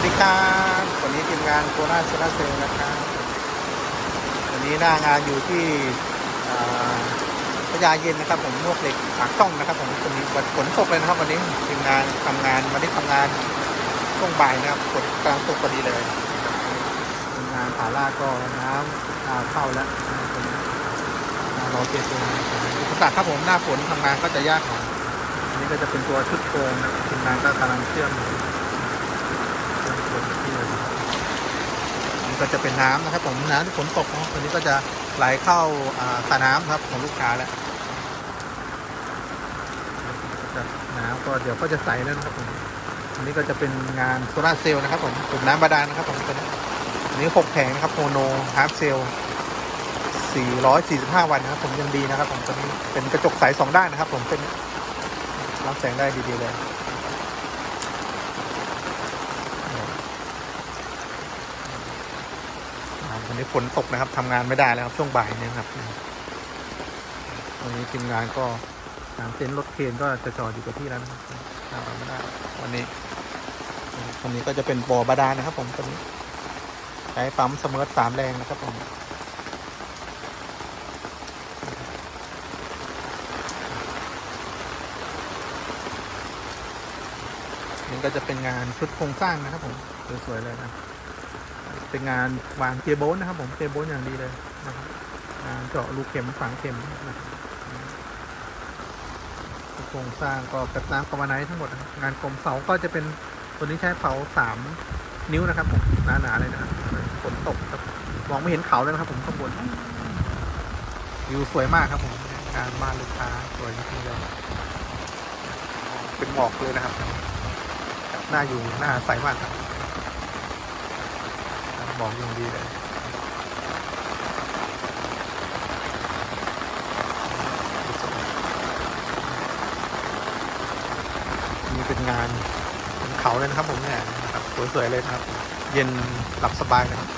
วัสดีครับวันนี้ทีมงานโคราชโซลาร์เซลล์นะครับวันนี้หน้างานอยู่ที่อ่าพญาเย็นนะครับ ผมมวกเหล็กปากช่องนะครับผมวันนี้วันฝนตกเลยนะครับ วันนี้ทีมงานทำงานวันนี้ทำงานช่วงบ่ายนะครับฝนกลางตกพอดีเลยทีมงานผาลาก็น้ำอ่าเข้าแล้วรอเก็บตัวอุปสรรคครับผมหน้าฝนทำงานก็จะยากหน่อยอันนี้ก็จะเป็นตัวชุดโครงนะครับทีมงานก็กำลังเชื่อม นี่ ก็จะเป็นน้ำนะครับผมน้ำที่ฝนตกเนาะตัวนี้ก็จะไหลเข้าอ่าสระน้ำครับของลูกค้าแล้วจะน้ำก็เดี๋ยวก็จะใสแล้วนะครับผมอันนี้ก็จะเป็นงานโซลาเซลล์นะครับผมกลุ่มน้ำบาดาลนะครับผมตัวนี้อันนี้หกแผงนะครับโมโนฮาร์ฟเซลล์445 วันนะครับผมยังดีนะครับผมตัวนี้เป็นกระจกใสสองด้านนะครับผมเป็นรับแสงได้ดีๆเลย อ่า วันนี้ฝนตกนะครับทำงานไม่ได้แล้วครับช่วงบ่ายเนี่ยครับวันนี้ทีมงานก็ทางเต็นท์รถเคนก็จะจอดอยู่กับที่แล้วนะครับทำไม่ได้วันนี้วันนี้ก็จะเป็นบ่อบาดาลนะครับ ผมตัวนี้ใช้ปั๊มเสมอสามแรงนะครับผมนี่ก็จะเป็นงานชุดโครงสร้างนะครับผมสวยๆเลยนะ เป็นงานวางเจโบนนะครับ ผมเจโบนอย่างดีเลยนะครับงานเจาะรูเข็มฝังเข็มนะครับโครงสร้างก็กระน้ำกวาไนท์ทั้งหมด งานกลมเสาก็จะเป็นตัวนี้ใช้เสาสามนิ้วนะครับผมหนาๆเลยนะครับฝนตกครับมองไม่เห็นเขาเลยนะครับ ผมข้างบนวิวสวยมากครับผมงานบ้านลูกค้าสวยจริงๆเลยเป็นหมอกเลยนะครับ หน้าอยู่หน้าใสมากครับ บอกอย่างดีเลยนี่เป็นงานเขาเลยนะครับผมเนี่ยสวยๆเลยนะครับ เย็นหลับสบายนะครับ